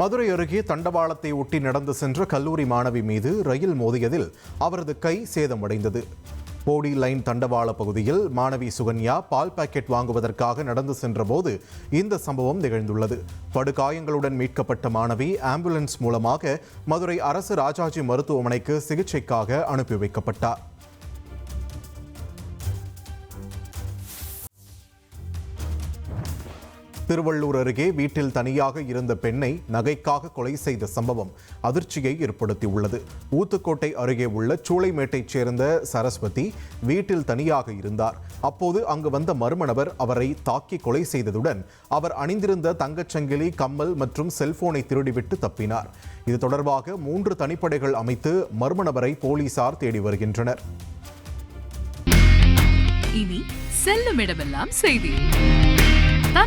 மதுரை அருகே தண்டவாளத்தை ஒட்டி நடந்து சென்ற கல்லூரி மாணவி மீது ரயில் மோதியதில் அவரது கை சேதமடைந்தது. போடி லைன் தண்டவாள பகுதியில் மாணவி சுகன்யா பால் பாக்கெட் வாங்குவதற்காக நடந்து சென்றபோது இந்த சம்பவம் நிகழ்ந்துள்ளது. படுகாயங்களுடன் மீட்கப்பட்ட மாணவி ஆம்புலன்ஸ் மூலமாக மதுரை அரசு ராஜாஜி மருத்துவமனைக்கு சிகிச்சைக்காக அனுப்பி வைக்கப்பட்டார். திருவள்ளூர் அருகே வீட்டில் தனியாக இருந்த பெண்ணை நகைக்காக கொலை செய்த சம்பவம் அதிர்ச்சியை ஏற்படுத்தியுள்ளது. ஊத்துக்கோட்டை அருகே உள்ள சூளைமேட்டைச் சேர்ந்த சரஸ்வதி வீட்டில் தனியாக இருந்தார். அப்போது அங்கு வந்த மர்ம நபர் அவரை தாக்கி கொலை செய்ததுடன் அவர் அணிந்திருந்த தங்கச்சங்கிலி கம்மல் மற்றும் செல்போனை திருடிவிட்டு தப்பினார். இது தொடர்பாக மூன்று தனிப்படைகள் அமைத்து மர்ம நபரை போலீசார் தேடி வருகின்றனர். இனி செல்லும் இடமெல்லாம் செய்தி.